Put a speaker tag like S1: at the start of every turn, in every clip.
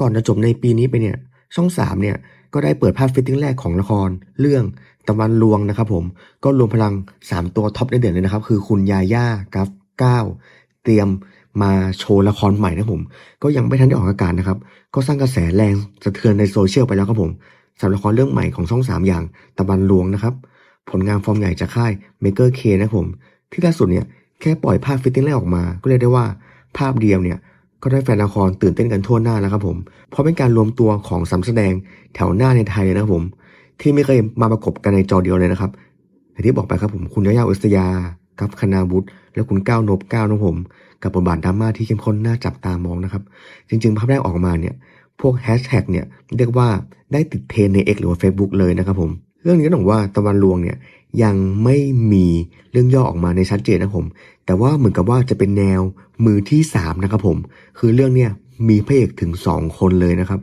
S1: ก่อนจะจบในปีนี้ไปเนี่ย ช่องสามเนี่ยก็ได้เปิดภาพฟิตติ้งแรกของละคร เรื่องตะวันลวงนะครับผมก็รวมพลัง 3 ตัวท็อปเด่นเลยนะครับ คือคุณยาย่ากัฟก้าวเตรียมมาโชว์ละครใหม่นะผม ก็ยังไม่ทันได้ออกอากาศนะครับ ก็สร้างกระแสแรงสะเทือนในโซเชียลไปแล้วครับผมสำหรับละครเรื่องใหม่ของช่อง 3 อย่างตะวันลวงนะครับ ผลงานฟอร์มใหญ่จากค่าย Maker K นะครับผม ที่ล่าสุดเนี่ยแค่ปล่อยภาพฟิตติ้งแรกออกมา ก็เรียกได้ว่าภาพเดียวเนี่ย ก็ได้แฟนละครตื่นเต้นกันทั่วหน้าแล้วครับผม เพราะเป็นการรวมตัวของสามแสดงแถวหน้าในไทยเลยนะครับผม ที่ไม่เคยมาประกบกันในจอเดียวเลยนะครับอย่างที่บอกไปครับผมคุณยายาอุสยากับคณาวุฒิและคุณก้าวนบก้าวนะผม กับบทบาทดราม่าที่เข้มข้นน่าจับตามองนะครับ จริงๆภาพแรกออกมาเนี่ย พวกแฮชแท็กเนี่ยเรียกว่าได้ติดเทรนใน X หรือว่า Facebook เลยนะครับผม เรื่องนี้ก็ต้องบอกว่าตะวันลวงเนี่ยยังไม่มี รื่องย่อออกมาในชัดเจนนะผม แต่ว่าเหมือนกับว่าจะเป็นแนวมือที่สามนะครับผม คือเรื่องเนี่ยมีพระเอกถึงสองคนเลยนะครับ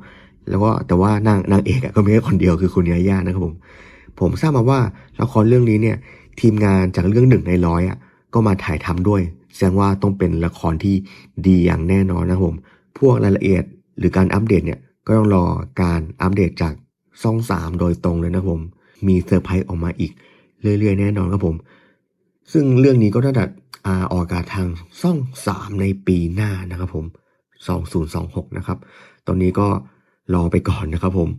S1: แล้วก็แต่ว่านางนางเอกก็มีแค่คนเดียวคือคุณยาย่านะครับผม ผมทราบมาว่าละครเรื่องนี้เนี่ยทีมงานจากเรื่องหนึ่งในร้อยอะก็มาถ่ายทำด้วย แสดงว่าต้องเป็นละครที่ดีอย่างแน่นอนนะครับผม พวกรายละเอียดหรือการอัปเดตเนี่ยก็ต้องรอการอัปเดตจากช่องสามโดยตรงเลยนะครับผม มีเซอร์ไพรส์ออกมาอีกเรื่อยๆ แน่นอนครับผม ซึ่งเรื่องนี้ก็น่าจะอออกอากาศทางช่องสามในปีหน้านะครับผม 2026 นะครับ ตอนนี้ก็รอไปก่อนนะครับผม